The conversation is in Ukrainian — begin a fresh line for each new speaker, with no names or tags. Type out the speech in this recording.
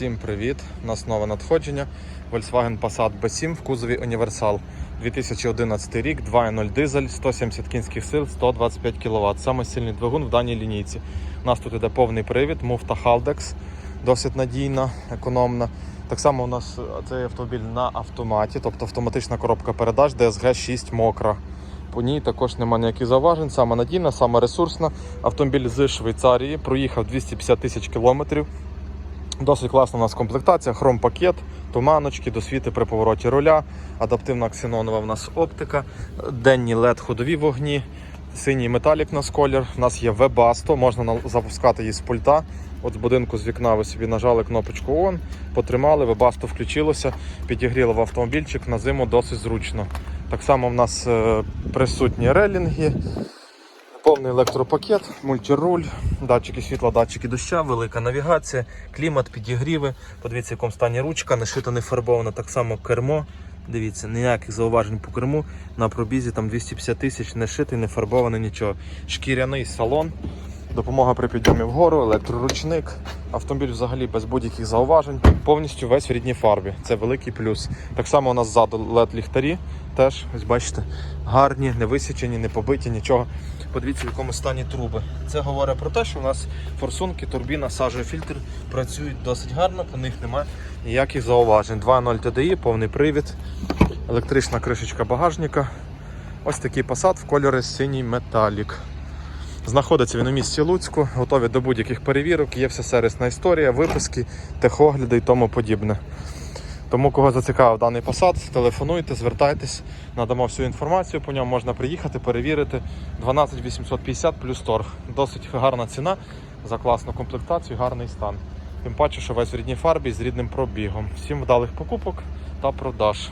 Всім привіт! У нас нове надходження. Volkswagen Passat B7 в кузові Універсал. 2011 рік, 2.0 дизель, 170 кінських сил, 125 кВт. Саме сильний двигун в даній лінійці. У нас тут іде повний привід, муфта Haldex, досить надійна, економна. Так само у нас цей автомобіль на автоматі, тобто автоматична коробка передач, DSG 6 мокра. По ній також немає ніяких зауважень, саме надійна, саме ресурсна. Автомобіль з Швейцарії проїхав 250 тисяч кілометрів. Досить класна у нас комплектація, хром-пакет, туманочки, досвіти при повороті руля, адаптивна ксенонова в нас оптика, денні LED ходові вогні, синій металік у нас колір. У нас є Webasto, можна запускати її з пульта. От з будинку з вікна ви собі нажали кнопочку ON, потримали, Webasto включилося, підігріло в автомобільчик на зиму досить зручно. Так само в нас е, присутні релінги, Повний електропакет, мультируль, датчики світла, датчики доща, велика навігація, клімат, підігріви. Подивіться, в якому стані ручка, не шита, не фарбована, так само кермо. Дивіться, ніяких зауважень по керму. На пробізі там 250 тисяч, не шитий, не фарбований, нічого. Шкіряний салон, допомога при підйомі вгору, електроручник. Автомобіль взагалі без будь-яких зауважень. Повністю весь в рідній фарбі. Це великий плюс. Так само у нас ззаду led ліхтарі теж, ось бачите, гарні, не висічені, не побиті, нічого. Подивіться, в якому стані труби. Це говорить про те, що у нас форсунки, турбіна, сажофільтр працюють досить гарно, по них немає ніяких зауважень. 2.0 TDI, повний привід, електрична кришечка багажника. Ось такий посад в кольорі синій металік. Знаходиться він у місті Луцьку, готові до будь-яких перевірок, є вся сервісна історія, виписки, техогляди і тому подібне. Тому, кого зацікавив даний посад, телефонуйте, звертайтесь, надамо всю інформацію. По ньому можна приїхати, перевірити. 12 850 плюс торг. Досить гарна ціна за класну комплектацію, гарний стан. Тим паче, що весь в рідній фарбі з рідним пробігом. Всім вдалих покупок та продаж.